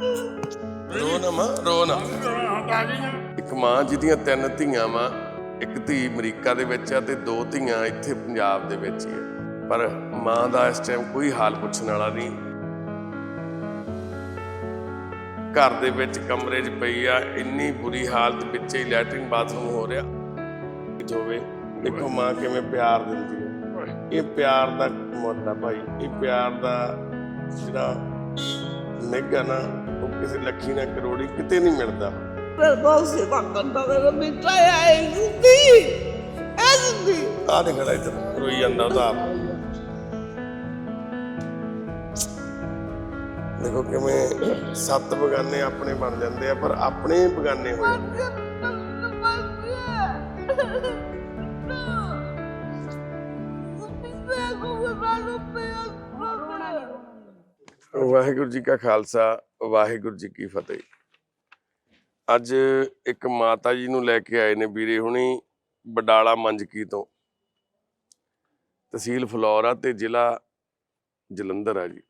ਰੋ ਨਾ ਮਾਂ, ਰੋ ਨਾ। ਇੱਕ ਮਾਂ ਜਿਹਦੀਆਂ ਤਿੰਨ ਧੀਆਂ ਵਾ, ਇੱਕ ਧੀ ਅਮਰੀਕਾ ਦੇ ਵਿੱਚ ਆ ਤੇ ਦੋ ਧੀਆਂ ਇੱਥੇ ਪੰਜਾਬ ਦੇ ਵਿੱਚ ਹੀ ਆ। ਪਰ ਮਾਂ ਦਾ ਇਸ ਟਾਈਮ ਕੋਈ ਹਾਲ ਪੁੱਛਣ ਵਾਲਾ ਨਹੀਂ। ਘਰ ਦੇ ਵਿੱਚ ਕਮਰੇ 'ਚ ਪਈ ਆ, ਇੰਨੀ ਬੁਰੀ ਹਾਲਤ ਵਿੱਚ ਹੀ ਲੈਟਰਿੰਗ ਬਾਥਰੂਮ ਹੋ ਰਿਹਾ। ਹੋਵੇ ਦੇਖੋ ਮਾਂ ਕਿਵੇਂ ਪਿਆਰ ਦਿੰਦੀ ਹੈ ਇਹ ਪਿਆਰ ਦਾ ਮੁੱਲ ਆ ਭਾਈ, ਇਹ ਪਿਆਰ ਦਾ ਜਿਹੜਾ ਨਿੱਘਾ ਨਾ ਉਹ ਕਿਸੇ ਲੱਖੀ ਨਾ ਕਰੋੜੀ ਕਿਤੇ ਨਹੀਂ ਮਿਲਦਾ। ਪਰ ਬਹੁਤ ਸੇਵਾ ਕਰਦਾ ਮੇਰਾ ਬੇਟਾ ਹੈ ਇੰਦੀ ਐਸਦੀ ਆਹ ਦੇ ਖੜਾ ਇੱਧਰ ਰੋਈ ਜਾਂਦਾ ਉਹਦਾ ਆਪ। ਦੇਖੋ ਕਿਵੇਂ ਸੱਤ ਬਗਾਨੇ ਆਪਣੇ ਬਣ ਜਾਂਦੇ ਆ ਪਰ ਆਪਣੇ ਬਗਾਨੇ ਹੋ ਜਾਂਦੇ ਵਾਹਿਗੁਰੂ ਜੀ ਕਾ ਖਾਲਸਾ, ਵਾਹਿਗੁਰੂ ਜੀ ਕੀ ਫਤਿਹ। ਅੱਜ ਇੱਕ ਮਾਤਾ ਜੀ ਨੂੰ ਲੈ ਕੇ ਆਏ ਨੇ ਵੀਰੇ ਹੁਣੀ ਬਡਾਲਾ ਮੰਜਕੀ ਤੋਂ। ਤਹਿਸੀਲ ਫਲੋਰਾ ਤੇ ਜ਼ਿਲ੍ਹਾ ਜਲੰਧਰ ਆ ਜੀ।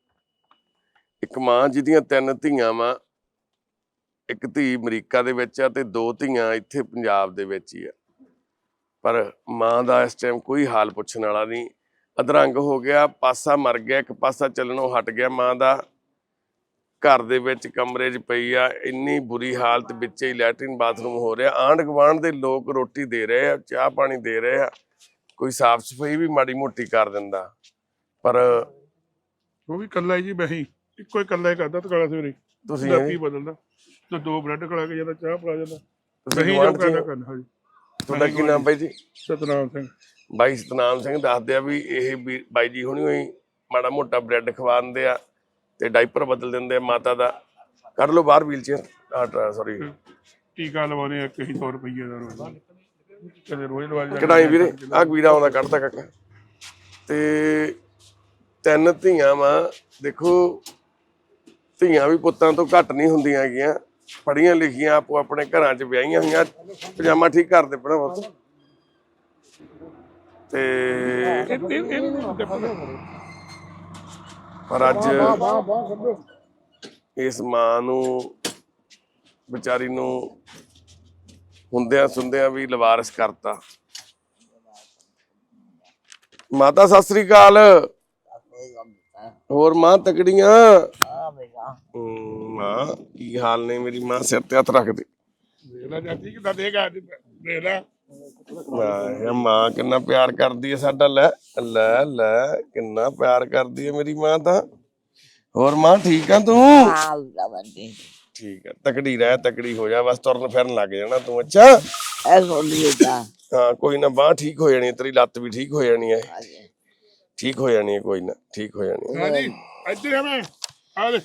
ਇੱਕ ਮਾਂ ਜਿਹਦੀਆਂ ਤਿੰਨ ਧੀਆਂ ਵਾ, ਇੱਕ ਧੀ ਅਮਰੀਕਾ ਦੇ ਵਿੱਚ ਆ ਤੇ ਦੋ ਧੀਆਂ ਇੱਥੇ ਪੰਜਾਬ ਦੇ ਵਿੱਚ ਹੀ ਆ। ਪਰ ਮਾਂ ਦਾ ਇਸ ਟਾਈਮ ਕੋਈ ਹਾਲ ਪੁੱਛਣ ਵਾਲਾ ਨਹੀਂ। ਅਧਰੰਗ ਹੋ ਗਿਆ, ਪਾਸਾ ਮਰ ਗਿਆ, ਇੱਕ ਪਾਸਾ ਚੱਲਣੋਂ ਹਟ ਗਿਆ ਮਾਂ ਦਾ। ਘਰ ਦੇ ਵਿੱਚ ਕਮਰੇ 'ਚ ਪਈ ਆ ਇੰਨੀ ਬੁਰੀ ਹਾਲਤ ਵਿੱਚ ਹੀ ਲੈਟਰਿਨ ਬਾਥਰੂਮ ਹੋ ਰਿਹਾ। ਆਂਢ ਗੁਆਂਢ ਦੇ ਲੋਕ ਰੋਟੀ ਦੇ ਰਹੇ ਆ ਚਾਹ ਪਾਣੀ ਦੇ ਰਹੇ ਆ ਕੋਈ ਸਾਫ਼ ਸਫ਼ਾਈ ਵੀ ਮਾੜੀ ਮੋਟੀ ਕਰ ਦਿੰਦਾ। ਪਰ ਉਹ ਵੀ ਕੱਲਾ ਹੀ ਜੀ ਬਹੀ ਇੱਕੋ ਹੀ ਕੱਲਾ ਹੀ ਕਰਦਾ ਤਕਾਲਾ ਸਵੇਰੇ। ਤੁਸੀਂ ਦਾਪੀ ਬਦਲਦਾ ਤੇ ਦੋ ਬ੍ਰੈਡ ਖਲਾ ਕੇ ਜਾਂਦਾ ਚਾਹ ਪਿਲਾ ਜਾਂਦਾ। ਤੁਸੀਂ ਬਹੀ ਜੋ 'ਚ ਕਰਨਾ ਹੋ? ਕਰਨਾ ਹਾਂਜੀ। ਤੁਹਾਡਾ ਕੀ ਨਾਮ ਬਾਈ ਜੀ? ਸਤਨਾਮ ਸਿੰਘ। ਬਾਈ ਸਤਨਾਮ ਸਿੰਘ ਦੱਸਦੇ ਆ ਵੀ ਇਹ ਵੀ ਬਾਈ ਜੀ ਹੁਣੀ ਹੋਈ ਮਾੜਾ ਮੋਟਾ ਬ੍ਰੈਡ ਖਵਾਉਂਦੇ ਆ। ਤੇ ਡਾਈਪਰ ਬਦਲ ਦਿੰਦੇ ਆ ਮਾਤਾ ਦਾ। ਕੱਢ ਲਓ ਬਾਹਰ ਵੀਲ ਚੇਅਰ ਸੌਰੀ ਟੀਕਾ ਲਵਾਉਣੇ ਆ? ਕਈ 100 ਰੁਪਏ ਦਾ ਰੋਜ਼ ਕਦੇ ਰੋਜ਼ ਲਵਾ ਜਾਂਦੇ ਕਢਾਈ ਵੀਰੇ ਆ ਵੀਰਾ ਆਉਂਦਾ ਕੱਢਦਾ ਕਾਕਾ ਤੇ ਤਿੰਨ ਧੀਆਂ ਵਾ। ਦੇਖੋ ਧੀਆਂ ਵੀ ਪੁੱਤਾਂ ਤੋਂ ਘੱਟ ਨਹੀਂ ਹੁੰਦੀਆਂ ਹੈਗੀਆਂ। ਪੜੀਆਂ ਲਿਖੀਆਂ ਆਪੋ ਆਪਣੇ ਘਰਾਂ 'ਚ ਵਿਆਹੀਆਂ ਹੋਈਆਂ। ਪਜਾਮਾ ਠੀਕ ਕਰਦੇ ਪੜਾ ਤੇ ਇਹ- ਇਹ- ਇਹ ਦੇਖੋ ਨਾ। ਪਰ ਅੱਜ ਇਸ ਮਾਂ ਨੂੰ ਵਿਚਾਰੀ ਨੂੰ ਹੁੰਦਿਆਂ ਸੁੰਦਿਆਂ ਵੀ ਲਵਾਰਸ ਕਰਤਾ। ਮਾਤਾ ਸਤਿ ਸ੍ਰੀ ਅਕਾਲ। ਹੋਰ ਮਾਂ ਤਕੜੀਆਂ? ਮਾਂ ਕੀ ਹਾਲ ਨੇ ਮੇਰੀ ਮਾਂ? ਸਿਰ ਤੇ ਹੱਥ ਰੱਖਦੀ ਦੇਖ ਲੈ ਜਾਂਦੀ ਕਿਦਾਂ ਦੇਗਾ ਦੇਖ ਲੈ। ਵਾਹ ਇਹ ਮਾਂ ਕਿੰਨਾ ਪਿਆਰ ਕਰਦੀ ਹੈ ਸਾਡਾ ਲੈ ਲੈ ਲੈ ਕਿੰਨਾ ਪਿਆਰ ਕਰਦੀ ਹੈ ਮੇਰੀ ਮਾਂ ਤਾਂ। ਹੋਰ ਮਾਂ ਠੀਕ ਆ ਤੂੰ? ਠੀਕ ਹੈ ਤਕੜੀ ਰਹਿ ਤਕੜੀ ਹੋ ਜਾ ਬਸ ਤੁਰਨ ਫਿਰਨ ਲੱਗ ਜਾਣਾ ਤੂੰ ਅੱਛਾ? ਐ ਸੋਲੀ ਦਾ ਹਾਂ ਕੋਈ ਨਾ ਬਾਹ ਠੀਕ ਹੋ ਜਾਣੀ ਹੈ, ਤੇਰੀ ਲੱਤ ਵੀ ਠੀਕ ਹੋ ਜਾਣੀ ਹੈ। ਠੀਕ ਹੋ ਜਾਣੀ ਹੈ ਕੋਈ ਨਾ ਠੀਕ ਹੋ ਜਾਣੀ ਹੈ। ਹਾਂਜੀ ਇੱਧਰ ਆ ਮੈਂ ਆ ਲੈ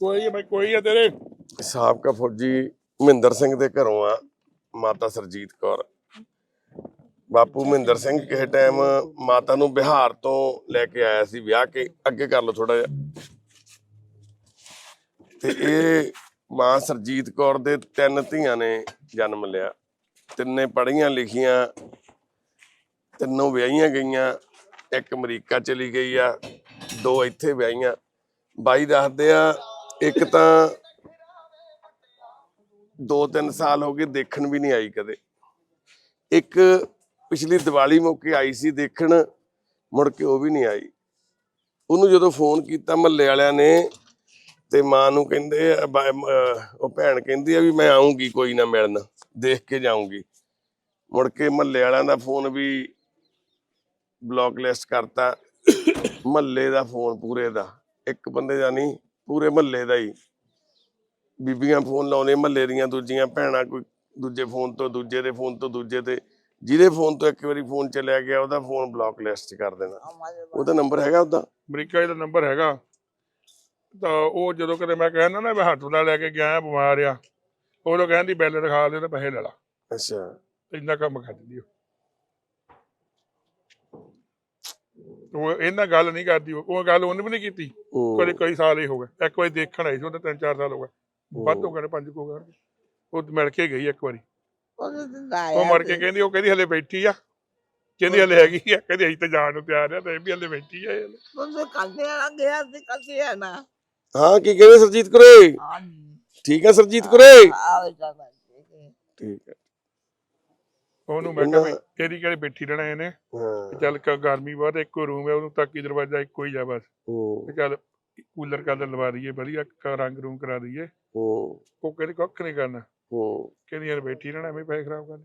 ਕੋਈ ਹੈ ਭਾਈ ਕੋਈ ਹੈ ਤੇਰੇ। ਸਾਬਕਾ ਫੌਜੀ ਮਹਿੰਦਰ ਸਿੰਘ ਦੇ ਘਰੋਂ ਆ। ਮਾਤਾ ਸਰਜੀਤ ਕੌਰ। ਬਾਪੂ ਮਹਿੰਦਰ ਸਿੰਘ ਕਿਸੇ ਟਾਈਮ ਮਾਤਾ ਨੂੰ ਬਿਹਾਰ ਤੋਂ ਲੈ ਕੇ ਆਇਆ ਸੀ ਵਿਆਹ ਕੇ, ਅੱਗੇ ਕਰ ਲਓ ਥੋੜਾ ਜਿਹਾ। ਤੇ ਇਹ ਮਾਂ ਸਰਜੀਤ ਕੌਰ ਦੇ ਤਿੰਨ ਧੀਆਂ ਨੇ ਜਨਮ ਲਿਆ। ਤਿੰਨੇ ਪੜ੍ਹੀਆਂ ਲਿਖੀਆਂ, ਤਿੰਨੋਂ ਵਿਆਹੀਆਂ ਗਈਆਂ, ਇੱਕ ਅਮਰੀਕਾ ਚਲੀ ਗਈ ਆ, ਦੋ ਇੱਥੇ ਵਿਆਹੀਆਂ। ਬਾਈ ਦੱਸਦੇ ਆ, ਇੱਕ ਤਾਂ ਦੋ ਤਿੰਨ ਸਾਲ ਹੋ ਗਏ ਦੇਖਣ ਵੀ ਨਹੀਂ ਆਈ ਕਦੇ। ਇੱਕ ਪਿਛਲੀ ਦੀਵਾਲੀ ਮੌਕੇ ਆਈ ਸੀ ਦੇਖਣ, ਮੁੜ ਕੇ ਉਹ ਵੀ ਨਹੀਂ ਆਈ। ਉਹਨੂੰ ਜਦੋਂ ਫੋਨ ਕੀਤਾ ਮਹੱਲੇ ਵਾਲਿਆਂ ਨੇ ਤੇ ਮਾਂ ਨੂੰ ਕਹਿੰਦੇ ਉਹ ਭੈਣ ਕਹਿੰਦੀ ਆ ਵੀ ਮੈਂ ਆਉਂਗੀ ਕੋਈ ਨਾ ਮਿਲਣ, ਦੇਖ ਕੇ ਜਾਊਂਗੀ। ਮੁੜ ਕੇ ਮਹੱਲੇ ਵਾਲਿਆਂ ਦਾ ਫੋਨ ਵੀ ਬਲੌਕ ਲਿਸਟ ਕਰਤਾ। ਮਹੱਲੇ ਦਾ ਫੋਨ ਪੂਰੇ ਦਾ। ਇੱਕ ਬੰਦੇ ਦਾ ਨਹੀਂ, ਪੂਰੇ ਮਹੱਲੇ ਦਾ ਹੀ। ਬੀਬੀਆਂ ਫੋਨ ਲਾਉਂਦੇ ਮਹੱਲੇ ਦੀਆਂ ਦੂਜੀਆਂ ਭੈਣਾਂ ਕੋਈ ਦੂਜੇ ਫੋਨ ਤੋਂ ਦੂਜੇ ਦੇ ਫੋਨ ਤੋਂ ਦੂਜੇ ਤੇ ਜਿਹਦੇ ਫੋਨ ਤੋਂ ਇੱਕ ਵਾਰੀ ਫੋਨ ਚਲਿਆ ਗਿਆ ਉਹਦਾ ਫੋਨ ਬਲੌਕ ਲਿਸਟ 'ਚ ਕਰ ਦੇਣਾ। ਉਹਦਾ ਨੰਬਰ ਹੈਗਾ ਉਹਦਾ? ਅਮਰੀਕਾ ਦਾ ਨੰਬਰ ਹੈਗਾ। ਤਾਂ ਉਹ ਜਦੋਂ ਕਦੇ ਮੈਂ ਕਹਿੰਦਾ ਨਾ ਮੈਂ ਨਾਲ ਲੈ ਕੇ ਗਿਆ ਬਿਮਾਰ ਆ। ਉਦੋਂ ਕਹਿੰਦੀ ਬਿੱਲ ਦਿਖਾ ਦੇ ਤੇ ਪੈਸੇ ਲੈ ਲਾ। ਅੱਛਾ। ਇੰਨਾ ਕੰਮ ਕਰ ਦਿੰਦੀ ਉਹ। ਉਹ ਇਹਨਾਂ ਗੱਲ ਨਹੀਂ ਕਰਦੀ ਉਹ। ਉਹ ਗੱਲ ਉਹਨੇ ਵੀ ਨਹੀਂ ਕੀਤੀ। ਕਦੇ ਕਈ ਸਾਲ ਹੀ ਹੋ ਗਏ। ਇੱਕ ਵਾਰੀ ਦੇਖਣ ਆਈ ਸੀ ਉਹਦੇ ਤਿੰਨ ਚਾਰ ਸਾਲ ਹੋ ਗਏ। ਵੱਧ ਹੋ ਗਏ ਪੰਜ ਕੁ ਹੋ ਗਏ ਉਹ ਮਿਲ ਕੇ ਗਈ ਇੱਕ ਵਾਰੀ। ਉਹ ਮਰ ਕੇ ਕਹਿੰਦੀ ਉਹ ਕਹਿੰਦੀ ਹਲੇ ਬੈਠੀ ਆ। ਕਹਿੰਦੀ ਹਲੇ ਹੈਗੀ ਆ। ਕਹਿੰਦੀ ਅਸੀਂ ਤਾਂ ਜਾਣ ਨੂੰ ਤਿਆਰ ਆ ਤੇ ਇਹ ਵੀ ਹਲੇ ਬੈਠੀ ਆ ਇਹ ਹਲੇ। ਉਹ ਕੱਲੇ ਆ ਗਿਆ ਸੀ ਕੱਲੇ ਆ ਨਾ। ਹਾਂ ਕੀ ਕਹਿੰਦੇ ਸਰਜੀਤ ਕੁਰੇ? ਹਾਂਜੀ। ਠੀਕ ਹੈ ਸਰਜੀਤ ਕੁਰੇ? ਠੀਕ ਹੈ ਉਹਨੂੰ ਮੈਂ ਕਿਹਾ ਵੀ ਕਿਹੜੀ ਕਿਹੜੀ ਬੈਠੀ ਰਹਿਣਾ ਇਹਨੇ? ਹਾਂ। ਚੱਲ ਕ- ਗਰਮੀ ਬਹੁਤ ਇੱਕੋ ਰੂਮ ਹੈ ਉਹਨੂੰ ਤਾਕੀ ਦਰਵਾਜ਼ਾ ਇੱਕੋ ਹੀ ਆ ਬਸ। ਹੂੰ। ਤੇ ਚੱਲ ਕੂਲਰ ਕਾਲਰ ਲਵਾ ਦਈਏ ਵਧੀਆ ਕ- ਰੰਗ ਰੂਮ ਕਰਾ ਦਈਏ। ਹੂੰ। ਉਹ ਕਹਿੰਦੀ ਕੱਖ ਨਹੀਂ ਕਰਨਾ। ਹੂੰ। ਕਹਿੰਦੀ ਯਾਰ ਬੈਠੀ ਰਹਿਣਾ ਐਵੇਂ ਪੈਸੇ ਖਰਾਬ ਕਰਨੇ।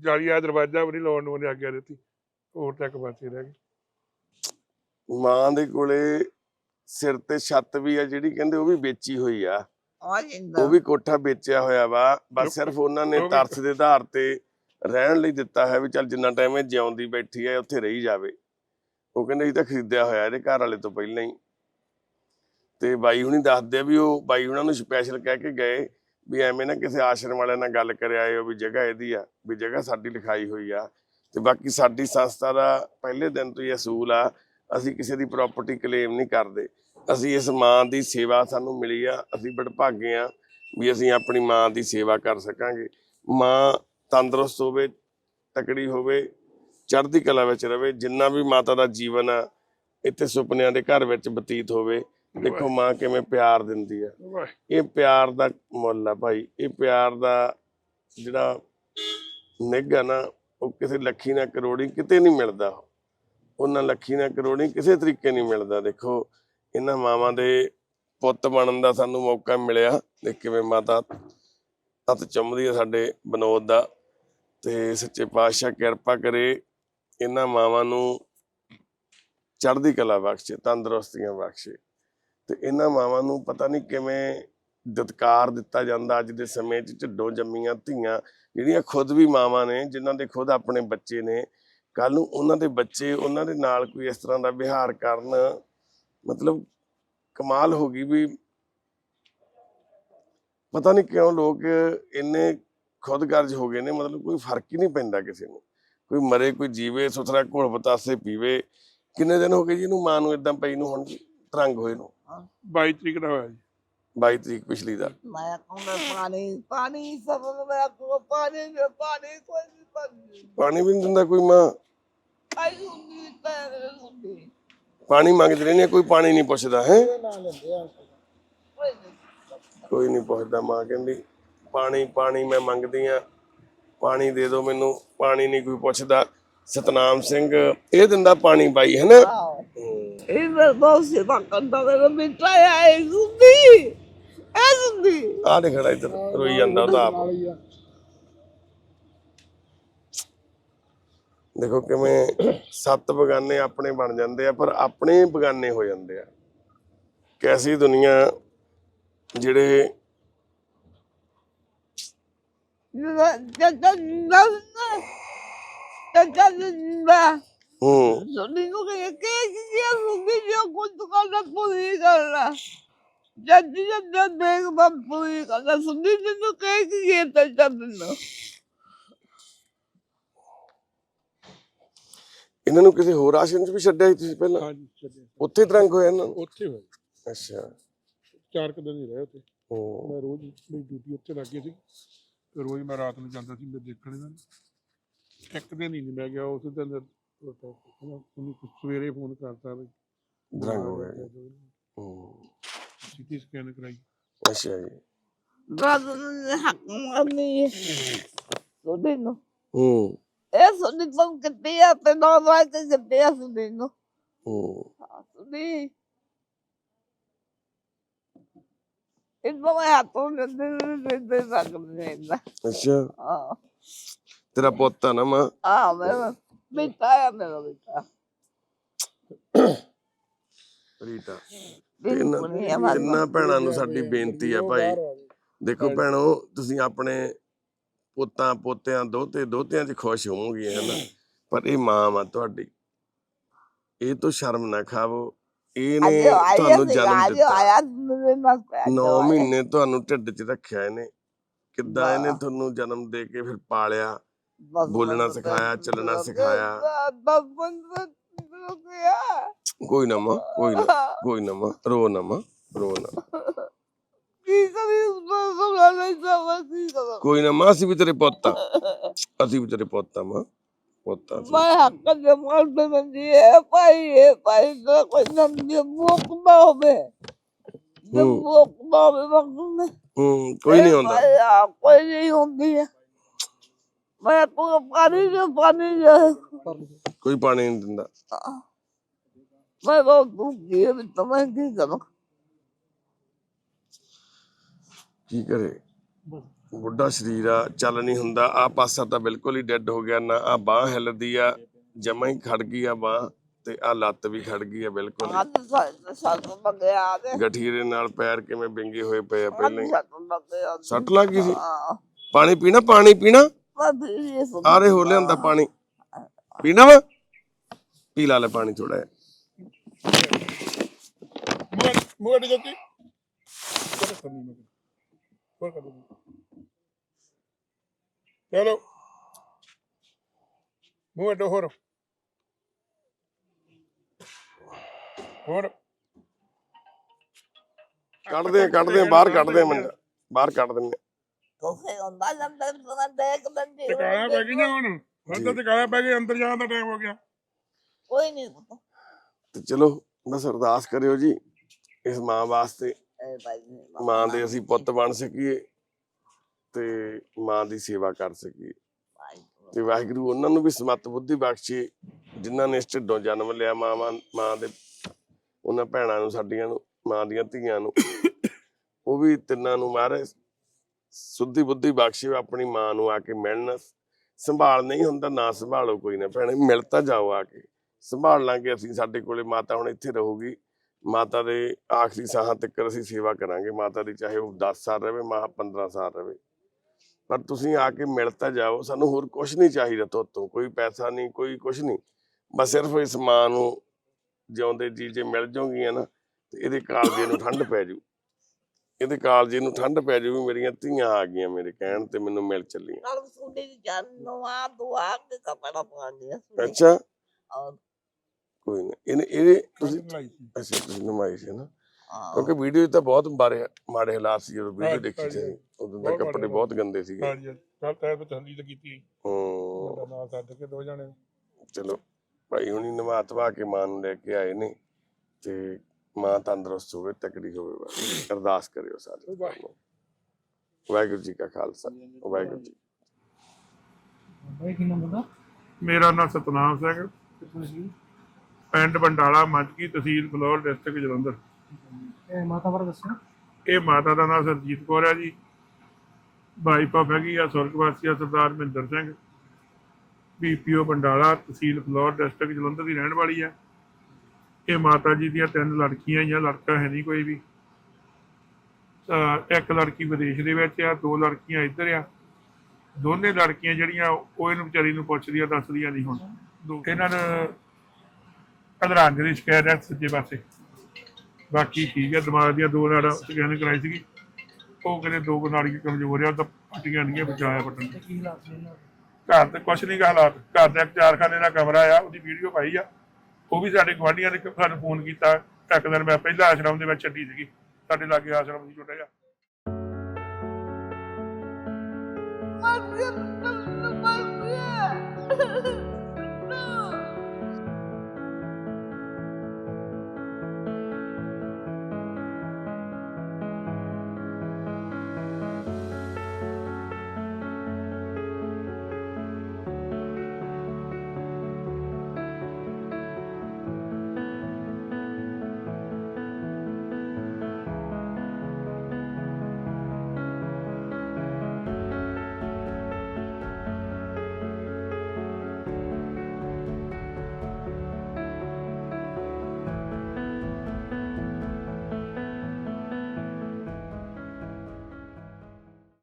ਜਾਲੀ ਆ ਦਰਵਾਜ਼ਾ ਵੀ ਨਹੀਂ ਲਾਉਣ ਨੂੰ ਉਹਨੇ ਆਗਿਆ ਦਿੱਤੀ। ਹੋਰ ਤੱਕ ਬਾਕੀ ਰਹਿ ਗਈ ਮਾਂ ਦੇ ਕੋਲੇ ਸਿਰ ਤੇ ਛੱਤ ਵੀ ਆ ਜਿਹੜੀ ਕਹਿੰਦੇ ਉਹ ਵੀ ਵੇਚੀ ਹੋਈ ਆ। ਆ ਜਿੰਦਾ। ਉਹ ਵੀ ਕੋਠਾ ਵੇਚਿਆ ਹੋਇਆ ਵਾ। ਬਸ ਸਿਰਫ ਉਹਨਾਂ ਨੇ ਉਹ ਵੀ- ਤਰਸ ਦੇ ਆਧਾਰ ਤੇ ਰਹਿਣ ਲਈ ਦਿੱਤਾ ਹੈ ਵੀ ਚੱਲ ਜਿੰਨਾ ਟਾਈਮ ਇਹ ਜਿਉਂਦੀ ਬੈਠੀ ਹੈ ਉੱਥੇ ਰਹੀ ਜਾਵੇ। ਉਹ ਕਹਿੰਦੇ ਅਸੀਂ ਤਾਂ ਖਰੀਦਿਆ ਹੋਇਆ ਇਹਦੇ ਘਰ ਵਾਲੇ ਤੋਂ ਪਹਿਲਾਂ ਹੀ। ਤੇ ਬਾਈ ਹੁਣੀ ਦੱਸਦੇ ਆ ਵੀ ਉਹ ਬਾਈ ਹੁਣਾਂ ਨੂੰ ਸਪੈਸ਼ਲ ਕਹਿ ਕੇ ਗਏ ਵੀ ਐਵੇਂ ਨਾ ਕਿਸੇ ਆਸ਼ਰਮ ਵਾਲਿਆਂ ਨਾਲ ਗੱਲ ਕਰ ਆਇਓ ਵੀ ਜਗ੍ਹਾ ਇਹਦੀ ਆ, ਵੀ ਜਗ੍ਹਾ ਸਾਡੀ ਲਿਖਾਈ ਹੋਈ ਆ। ਤੇ ਬਾਕੀ ਸਾਡੀ ਸੰਸਥਾ ਦਾ ਪਹਿਲੇ ਦਿਨ ਤੋਂ ਹੀ ਅਸੂਲ ਆ, ਅਸੀਂ ਕਿਸੇ ਦੀ ਪ੍ਰਾਪਰਟੀ ਕਲੇਮ ਨਹੀਂ ਕਰਦੇ। ਅਸੀਂ ਇਸ ਮਾਂ ਦੀ ਸੇਵਾ ਸਾਨੂੰ ਮਿਲੀ ਆ, ਅਸੀਂ ਬੜਭਾਗੇ ਆ ਵੀ ਅਸੀਂ ਆਪਣੀ ਮਾਂ ਦੀ ਸੇਵਾ ਕਰ ਸਕਾਂਗੇ। ਮਾਂ ਤੰਦਰੁਸਤ ਹੋਵੇ, ਤਕੜੀ ਹੋਵੇ, ਚੜ੍ਹਦੀ ਕਲਾ ਵਿੱਚ ਰਵੇ, ਜਿੰਨਾ ਵੀ ਮਾਤਾ ਦਾ ਜੀਵਨ ਆ, ਇੱਥੇ ਸੁਪਨਿਆਂ ਦੇ ਘਰ ਵਿੱਚ ਬਤੀਤ ਹੋਵੇ ਦੇਖੋ ਮਾਂ ਕਿਵੇਂ ਪਿਆਰ ਦਿੰਦੀ ਆ। ਇਹ ਪਿਆਰ ਦਾ ਮੁੱਲ ਆ ਭਾਈ। ਇਹ ਪਿਆਰ ਦਾ ਜਿਹੜਾ ਨਿੱਘ ਆ ਨਾ ਉਹ ਕਿਸੇ ਲੱਖੀ ਨਾ ਕਰੋੜੀ ਕਿਤੇ ਨਹੀਂ ਮਿਲਦਾ। ਉਹਨਾਂ ਲੱਖੀ ਨਾ ਕਰੋੜੀ ਕਿਸੇ ਤਰੀਕੇ ਨਹੀਂ ਮਿਲਦਾ। ਦੇਖੋ ਇਹਨਾਂ ਮਾਵਾਂ ਦੇ ਪੁੱਤ ਬਣਨ ਦਾ ਸਾਨੂੰ ਮੌਕਾ ਮਿਲਿਆ। ਤੇ ਕਿਵੇਂ ਮਾਤਾ ਹੱਥ ਚੁੰਮਦੀ ਆ ਸਾਡੇ ਬਨੋਦ ਦਾ। ਤੇ ਸੱਚੇ ਪਾਤਸ਼ਾਹ ਕਿਰਪਾ ਕਰੇ ਇਹਨਾਂ ਮਾਵਾਂ ਨੂੰ ਚੜ੍ਹਦੀ ਕਲਾ ਬਖਸ਼ੇ ਤੰਦਰੁਸਤੀਆਂ ਬਖਸ਼ੇ। ਤੇ ਇਹਨਾਂ ਮਾਵਾਂ ਨੂੰ ਪਤਾ ਨਹੀਂ ਕਿਵੇਂ ਦਤਕਾਰ ਦਿੱਤਾ ਜਾਂਦਾ ਅੱਜ ਦੇ ਸਮੇਂ 'ਚ ਢਿੱਡੋਂ ਜੰਮੀਆਂ ਧੀਆਂ, ਜਿਹੜੀਆਂ ਖੁਦ ਵੀ ਮਾਵਾਂ ਨੇ, ਜਿਨ੍ਹਾਂ ਦੇ ਖੁਦ ਆਪਣੇ ਬੱਚੇ ਨੇ ਕੱਲ ਨੂੰ ਉਹਨਾਂ ਦੇ ਬੱਚੇ ਉਹਨਾਂ ਦੇ ਨਾਲ ਕੋਈ ਇਸ ਤਰ੍ਹਾਂ ਦਾ ਵਿਹਾਰ ਕਰਨ, ਮਤਲਬ ਕਮਾਲ ਹੋ ਗਈ ਵੀ ਪਤਾ ਨਹੀਂ ਕਿਉਂ ਲੋਕ ਇੰਨੇ ਖੁਦਗਰਜ ਹੋ ਗਏ ਨੇ, ਮਤਲਬ ਕੋਈ ਫ਼ਰਕ ਹੀ ਨਹੀਂ ਪੈਂਦਾ ਕਿਸੇ ਨੂੰ। ਕੋਈ ਮਰੇ, ਕੋਈ ਜੀਵੇ, ਸੁਥਰਾ ਘੋਲ ਬਤਾਸੇ ਪੀਵੇ, ਕਿੰਨੇ ਦਿਨ ਹੋ ਗਏ ਜੀ ਇਹਨੂੰ ਮਾਂ ਨੂੰ ਇਦਾਂ ਪਈ ਨੂੰ ਹੁਣ, ਤਰੰਗ ਹੋਏ ਨੂੰ। 22 ਤਰੀਕ ਦਾ ਹੋਇਆ ਜੀ। 22 ਤਰੀਕ ਪਿਛਲੀ ਦਾ। ਮੈਂ ਕਹੂੰਗਾ ਪਾਣੀ ਪਾਣੀ ਸਭ ਨੂੰ ਮੈਂ ਕਹੂੰਗਾ ਪਾਣੀ ਦੇ ਪਾਣੀ ਕੋਈ ਨਹੀਂ ਪਾਣੀ ਪਾਣੀ ਵੀ ਨਹੀਂ ਦਿੰਦਾ ਕੋਈ ਮਾਂ। ਆਈ ਹੁੰਦੀ ਤਾਂ ਹੁੰਦੀ। ਪਾਣੀ ਮੰਗਦੇ ਰਹਿੰਦੇ ਆ, ਕੋਈ ਪਾਣੀ ਨਹੀਂ ਪੁੱਛਦਾ ਹੈ? ਕੋਈ ਨਹੀਂ। ਕੋਈ ਨਹੀਂ ਪੁੱਛਦਾ ਮਾਂ ਕਹਿੰਦੀ ਪਾਣੀ ਪਾਣੀ ਮੈਂ ਮੰਗਦੀ ਆ। ਪਾਣੀ ਦੇ ਦਿਓ ਮੈਨੂੰ ਪਾਣੀ ਨਹੀਂ ਕੋਈ ਪੁੱਛਦਾ। ਸਤਨਾਮ ਸਿੰਘ ਇਹ ਦਿੰਦਾ ਪਾਣੀ ਬਾਈ ਹੈ ਨਾ ਆਓ ਇਹ ਮੈਂ ਬਹੁਤ ਸੇਵਾ ਕਰਦਾ ਮੇਰਾ ਬੇਟਾ ਆਏ ਹੁੰਦੀ ਐ ਹੁੰਦੀ ਆਹ ਦੇ ਖੜਾ ਇੱਧਰ ਰੋਈ ਜਾਂਦਾ ਉਹਦਾ ਆਪ। ਦੇਖੋ ਕਿਵੇਂ ਸੱਤ ਬਗਾਨੇ ਆਪਣੇ ਬਣ ਜਾਂਦੇ ਆ ਪਰ ਆਪਣੇ ਬਗਾਨੇ ਹੋ ਜਾਂਦੇ ਆ। ਕੈਸੀ ਦੁਨੀਆ ਜਿਹੜੇ ਜੱਜਾ ਨਾ ਜੱਜਾ ਨਾ ਹੂੰ ਸੁਣੀ ਨੂੰ ਕਿ ਕਿ ਕਿ ਸੁਣੀ ਜੋ ਕੁਝ ਕਰਨਾ ਪੂਰੀ ਕਰਨਾ ਜੱਜੀ ਜੱਜਾ ਦੇਖ ਮੈਂ ਪੂਰੀ ਕਰਨਾ ਸੁਣੀ ਨੂੰ ਕਿ ਕਿ ਇਹ ਤਾਂ ਚੱਲਣਾ ਇਹਨਾਂ ਨੂੰ ਕਿਸੇ ਹੋਰ ਆਸ਼ਰਮ 'ਚ ਵੀ ਛੱਡਿਆ ਸੀ ਤੁਸੀਂ ਪਹਿਲਾਂ ਹਾਂਜੀ ਛੱਡਿਆ ਉੱਥੇ ਤਰੰਗ ਹੋਇਆ ਇਹਨਾਂ ਨੂੰ ਉੱਥੇ ਹੋਇਆ ਅੱਛਾ ਚਾਰ ਕੁ ਦਿਨ ਹੀ ਰਹੇ ਉੱਥੇ ਹੂੰ ਮੈਂ ਰੋਜ਼ ਮੇਰੀ ਡਿਊਟੀ ਉੱਥੇ ਲੱਗ ਗਈ ਸੀ ਤੇ ਰੋਜ਼ ਮੈਂ ਰਾਤ ਨੂੰ ਜਾਂਦਾ ਸੀ ਮੈਂ ਦੇਖਣ ਇਹਨਾਂ ਨੂੰ ਇੱਕ ਦਿਨ ਹੀ ਨਹੀਂ ਮੈਂ ਗਿਆ ਉਸ ਦਿਨ ਸਵੇਰੇ ਫੋਨ ਕਰਤਾ ਵੀ ਦਰੰਗ ਹੋ ਗਿਆ ਜੀ। ਹੂੰ ਸਿੱਧੀ ਸਕੈਨ ਕਰਾਈ ਅੱਛਾ ਜੀ ਰਾਤ ਨੂੰ ਹੱਕ ਮਾਰਨੀ ਸੁਣੀ ਨੂੰ ਹੂੰ ਇਹ ਸੁਣੀ ਤੋਂ ਕਿਤੇ ਆ ਤੇ ਨਾ ਵਾਰ ਤੇ ਕਿਤੇ ਆ ਸੁਣੀ ਨੂੰ ਹੂੰ ਸੁਣੀ ਇਹ ਮੈਂ ਹੱਥੋਂ ਦੇ ਦੇ ਦੇ ਸਕਦੇ ਨੇ ਅੱਛਾ ਆ ਤੇਰਾ ਪੁੱਤ ਆ ਨਾ ਮਾਂ ਆ ਮੇਰਾ ਬੇਟਾ ਆ ਮੇਰਾ ਬੇਟਾ ਰੀਟਾ। ਬਿਲਕੁਲ ਨਹੀਂ ਆਵਾਜ਼ ਤਿੰਨਾਂ ਭੈਣਾਂ ਨੂੰ ਸਾਡੀ ਬੇਨਤੀ ਆ ਭਾਈ। ਦੇਖੋ ਭੈਣੋ ਤੁਸੀਂ ਆਪਣੇ ਪੁੱਤਾਂ ਪੋਤਿਆਂ ਦੋਤੇ ਦੋਤਿਆਂ 'ਚ ਖੁਸ਼ ਹੋਵੋਗੇ ਹਨਾ ਪਰ ਇਹ ਮਾਂ ਵਾ ਤੁਹਾਡੀ। ਇਹ ਤੋਂ ਸ਼ਰਮ ਨਾ ਖਾਵੋ। ਇਹਨੇ ਤੁਹਾਨੂੰ ਜਨਮ ਦਿੱਤਾ। ਆਇਆ ਮੇਰੇ ਨਾਲ 9 ਮਹੀਨੇ ਤੁਹਾਨੂੰ ਢਿੱਡ 'ਚ ਰੱਖਿਆ ਇਹਨੇ। ਕਿੱਦਾਂ ਇਹਨੇ ਤੁਹਾਨੂੰ ਜਨਮ ਦੇ ਕੇ ਫਿਰ ਪਾਲਿਆ? ਬੋਲਣਾ ਸਿਖਾਇਆ, ਚੱਲਣਾ ਸਿਖਾਇਆ। ਕੋਈ ਨਾ ਮਾਂ ਕੋਈ ਨਾ ਕੋਈ ਨਾ ਮਾਂ ਰੋ ਨਾ ਮਾਂ ਰੋ ਨਾ ਕੀ ਕਰੀ ਸੁਣਾ ਨਹੀਂ ਕਰਾਂ ਕੋਈ ਨਾ ਮਾਂ ਅਸੀਂ ਵੀ ਤੇਰੇ ਪੁੱਤ ਆ। ਅਸੀਂ ਵੀ ਤੇਰੇ ਪੁੱਤ ਆ ਮਾਂ ਪੁੱਤ ਆ ਅਸੀਂ। ਮੈਂ ਹੱਕ ਦੇ ਮਾਰ ਦੇ ਬੰਦੀ ਹੈ ਭਾਈ ਹੈ ਭਾਈ ਦਾ ਕੋਈ ਨਾਮ ਨਹੀਂ ਮੁੱਕ ਨਾ ਹੋਵੇ। ਜਦ ਹੂੰ। ਬਾਵੇ ਵਕਤ ਨੇ ਹੂੰ ਕੋਈ ਨਹੀਂ ਹੁੰਦਾ। ਕੋਈ ਨਹੀਂ ਹੁੰਦੀ ਹੈ। ਮੈਂ ਕੋ ਪਾਣੀ ਜੋ ਪਾਣੀ ਜੋ ਕੋਈ ਪਾਣੀ ਨਹੀਂ ਦਿੰਦਾ। ਮੈਂ ਬਹੁਤ ਦੁਖੀ ਹਾਂ ਤਾਂ ਮੈਂ ਕੀ ਕਰਾਂ? ਕੀ ਕਰੇ? ਬੁੱਢਾ ਸਰੀਰ ਆ ਚੱਲ ਨਹੀਂ ਹੁੰਦਾ। ਆ ਪਾਸਾ ਤਾਂ ਬਿਲਕੁਲ ਹੀ ਡੈੱਡ ਹੋ ਗਿਆ ਨਾ। ਆ ਬਾਹ ਹਿੱਲਦੀ ਆ ਜਮਾ ਹੀ ਖੜ ਗਈ ਆ ਬਾਹ ਤੇ ਆ ਲੱਤ ਵੀ ਖੜ ਗਈ ਆ ਬਿਲਕੁਲ ਹੀ। ਅੱਜ ਸਾਡੇ ਸਾਥ ਮੰਗਿਆ ਤੇ। ਗਠੀਰੇ ਨਾਲ ਪੈਰ ਕਿਵੇਂ ਵਿੰਗੇ ਹੋਏ ਪਏ ਆ ਪਹਿਲਾਂ ਹੀ। ਮੰਗਿਆ ਸੱਟ ਲੱਗ ਗਈ ਸੀ? ਹਾਂ। ਪਾਣੀ ਪੀਣਾ ਪਾਣੀ ਪੀਣਾ? ਵੀ ਇਹ ਸੁਣ ਆਰੇ ਹੋ ਲਿਆਂਦਾ ਪਾਣੀ। ਪੀਣਾ ਵਾ? ਪੀ ਲਾ ਲੈ ਪਾਣੀ ਥੋੜਾ ਮੂਹਰੇ ਮੂਹਰੇ ਜੋਤੀ। ਚਲੋ ਸੰਨੀ ਮੈਂ ਹੋਰ ਕਰ ਦੋ। ਮੂਹਰੇ ਹੋਰ। ਹੋਰ। ਕੱਢਦੇ ਕੱਢਦੇ ਬਾਹਰ ਕੱਢਦੇ ਮੰਜਾ ਬਾਹਰ ਕੱਢ ਦਿੰਦੇ ਆ। ਤੋਸੇ ਹੁੰਦਾ ਲੰਬੇ ਸੁਣਾ ਦੇਖ ਬੰਦੀ ਟਿਕਾਇਆ ਪੈ ਗਈ ਨਾ ਹੁਣ? ਹੁਣ ਤਾਂ ਟਿਕਾਇਆ ਪੈ ਗਿਆ ਅੰਦਰ ਜਾਣ ਦਾ ਟਾਈਮ ਹੋ ਗਿਆ। ਕੋਈ ਨਹੀਂ ਪਤਾ। ਤੇ ਚਲੋ ਬਸ ਅਰਦਾਸ ਕਰਿਓ ਜੀ ਇਸ ਮਾਂ ਵਾਸਤੇ। ਇਹ ਭਾਈ ਨੇ ਮਾਂ ਦੇ ਅਸੀਂ ਪੁੱਤ ਬਣ ਸਕੀਏ ਤੇ ਮਾਂ ਦੀ ਸੇਵਾ ਕਰ ਸਕੀਏ। ਤੇ ਵਾਹਿਗੁਰੂ ਉਹਨਾਂ ਨੂੰ ਵੀ ਸਮਤ ਬੁੱਧੀ ਬਖਸ਼ੇ ਜਿਨ੍ਹਾਂ ਨੇ ਇਸ ਢਿੱਡੋਂ ਜਨਮ ਲਿਆ ਮਾਵਾਂ ਮਾਂ ਦੇ ਉਹਨਾਂ ਭੈਣਾਂ ਨੂੰ ਸਾਡੀਆਂ ਨੂੰ ਮਾਂ ਦੀਆਂ ਧੀਆਂ ਨੂੰ। ਉਹ ਵੀ ਤਿੰਨਾਂ ਨੂੰ ਮਾਰੇ ਸੁੱਧੀ ਬੁੱਧੀ ਬਖਸ਼ੇ ਆਪਣੀ ਮਾਂ ਨੂੰ ਆ ਕੇ ਮਿਲਣ। ਸੰਭਾਲ ਨਹੀਂ ਹੁੰਦਾ, ਨਾ ਸੰਭਾਲੋ ਕੋਈ ਨਾ ਭੈਣੇ, ਮਿਲ ਤਾਂ ਜਾਓ ਆ ਕੇ। ਸੰਭਾਲ ਲਾਂਗੇ ਅਸੀਂ, ਸਾਡੇ ਕੋਲੇ ਮਾਤਾ ਹੁਣ ਇੱਥੇ ਰਹੂਗੀ। ਮਾਤਾ ਦੇ ਆਖਰੀ ਸਾਹਾਂ ਤੱਕ ਅਸੀਂ ਸੇਵਾ ਕਰਾਂਗੇ। ਮਾਤਾ ਦੀ ਚਾਹੇ ਉਹ 10 ਸਾਲ ਰਹੇ ਮਾਂ 15 ਸਾਲ ਰਹੇ ਪਰ ਤੁਸੀਂ ਆ ਕੇ ਮਿਲ ਤਾਂ ਜਾਓ, ਸਾਨੂੰ ਹੋਰ ਕੁਝ ਨਹੀਂ ਚਾਹੀਦਾ ਤੋਂ ਕੋਈ ਪੈਸਾ ਨਹੀਂ, ਕੋਈ ਕੁਝ ਨਹੀਂ। ਬਸ ਸਿਰਫ ਇਸ ਮਾਂ ਨੂੰ ਜਿਉਂਦੇ ਜੀ ਜੇ ਮਿਲ ਜਾਓਗੀਆਂ ਨਾ, ਤੇ ਇਹਦੇ ਕਾਲਜੇ ਨੂੰ ਠੰਡ ਪੈ ਜੂ। ਇਹਦੇ ਕਾਲਜੇ ਨੂੰ ਠੰਡ ਪੈ ਜੂ ਵੀ ਮੇਰੀਆਂ ਧੀਆਂ ਆ ਗਈਆਂ ਮੇਰੇ ਕਹਿਣ ਤੇ ਮੈਨੂੰ ਮਿਲ ਚੱਲੀਆਂ। ਕੱਲ ਸੁਣੀ ਦੀ ਜਾਨ ਨਵਾ ਦੁਆ ਕੇ ਕਪੜਾ ਪਾ ਲਿਆ ਅੱਛਾ। ਔਰ ਕੋਈ ਨਾ ਇਹਨੇ ਇਹ ਤੁਸੀਂ ਲੜਾਈ ਸੀ। ਅੱਛਾ ਤੁਸੀਂ ਨਮਾਈ ਸੀ ਨਾ? ਹਾਂ। ਕਿਉਂਕਿ ਵੀਡੀਓ ਤਾਂ ਬਹੁਤ ਬਾਰੇ ਮਾੜੇ ਹਾਲਾਤ ਸੀ ਜਦੋਂ ਵੀਡੀਓ ਦੇਖੀ। ਸੀ ਉਦੋਂ ਤਾਂ ਕੱਪੜੇ ਬਹੁਤ ਗੰਦੇ ਸੀਗੇ। ਹਾਂਜੀ ਤੇ। ਕੀਤੀ ਹੂੰ ਕੇ ਦੋ ਜਣੇ। ਚਲੋ ਭਾਈ ਹੁਣੀ ਨਵਾ ਧਵਾ ਕੇ ਮਾਂ ਨੂੰ ਲੈ ਕੇ ਆਏ ਨੇ ਤੇ ਮਾਂ ਤੰਦਰੁਸਤ ਹੋਵੇ ਤਕੜੀ ਹੋਵੇ ਬਸ। ਅਰਦਾਸ ਕਰਿਓ ਸਾਰੇ ਵਾਹਿਗੁਰੂ। ਜੀ ਕਾ ਖਾਲਸਾ। ਵਾਹਿਗੁਰੂ ਜੀ ਬਾਈ ਕੀ ਨਾਮ ਤੁਹਾਡਾ? ਮੇਰਾ ਨਾਮ ਸਤਨਾਮ ਸਿੰਘ ਪਿੰਡ ਬੰਡਾਲਾ ਮੱਝਕੀ ਤਹਿਸੀਲ ਫਲੋਰ ਡਿਸਟ੍ਰਿਕਟ ਜਲੰਧਰ। ਇਹ ਮਾਤਾ ਬਾਰੇ ਦੱਸੋ। ਇਹ ਮਾਤਾ ਦਾ ਨਾਮ ਸਰਜੀਤ ਕੌਰ ਹੈ ਜੀ। ਆਫ ਹੈਗੀ ਆ ਸੁਰਗਵਾਸੀ ਆ ਸਰਦਾਰ ਮਹਿੰਦਰ ਸਿੰਘ। ਬੀਪੀਓ ਬੰਡਾਲਾ ਤਹਿਸੀਲ ਫਲੋਰ ਡਿਸਟ੍ਰਿਕਟ ਜਲੰਧਰ ਦੀ ਰਹਿਣ ਵਾਲੀ ਆ ਇਹ ਮਾਤਾ ਜੀ ਦੀਆਂ ਤਿੰਨ ਲੜਕੀਆਂ ਜਾਂ ਲੜਕਾ ਹੈ ਨਹੀਂ ਕੋਈ ਵੀ। ਤਾਂ ਇੱਕ ਲੜਕੀ ਵਿਦੇਸ਼ ਦੇ ਵਿੱਚ ਆ ਦੋ ਲੜਕੀਆਂ ਇੱਧਰ ਆ। ਦੋਨੇ ਲੜਕੀਆਂ ਜਿਹੜੀਆਂ ਉਹ ਇਹਨੂੰ ਵਿਚਾਰੀ ਨੂੰ ਪੁੱਛਦੀਆਂ ਦੱਸਦੀਆਂ ਨਹੀਂ ਹੁਣ। ਇਹਨਾਂ ਨੇ ਅਧਰੰਗ ਦੀ ਸ਼ਿਕਾਇਤ ਹੈ ਸੱਜੇ ਪਾਸੇ। ਬਾਕੀ ਠੀਕ ਹੈ ਦਿਮਾਗ ਦੀਆਂ ਦੋ ਨਾੜਾਂ ਸਕੈਨ ਕਰਾਈ ਸੀਗੀ। ਉਹ ਕਹਿੰਦੇ ਦੋ ਕੁ ਨਾੜੀਆਂ ਕਮਜ਼ੋਰ ਆ ਤਾਂ ਪੱਟੀਆਂ ਨਹੀਂ ਬਚਾਇਆ ਪੱਟਣ। ਤੇ ਕੀ ਹਾਲਾਤ ਨੇ ਇਹਨਾਂ ਦੇ? ਘਰ ਤੇ ਕੁਛ ਨਹੀਂ ਗਾ ਹਾਲਾਤ। ਘਰ ਦਾ ਇੱਕ ਚਾਰਖਾਨੇ ਦਾ ਕਮਰਾ ਆ ਉਹਦੀ ਵੀਡੀਓ ਪਾਈ ਆ। ਉਹ ਵੀ ਸਾਡੇ ਗਵਾਂਢੀਆਂ ਨੇ ਸਾਨੂੰ ਫੋਨ ਕੀਤਾ, ਇੱਕ ਦਿਨ ਮੈਂ ਪਹਿਲਾਂ ਆਸ਼ਰਮ ਦੇ ਵਿੱਚ ਛੱਡੀ ਸੀਗੀ। ਸਾਡੇ ਲਾਗੇ ਆਸ਼ਰਮ ਸੀ ਛੋਟਾ ਜਿਹਾ। ਮਰ ਗਿਆ ਮਰ ਗਿਆ।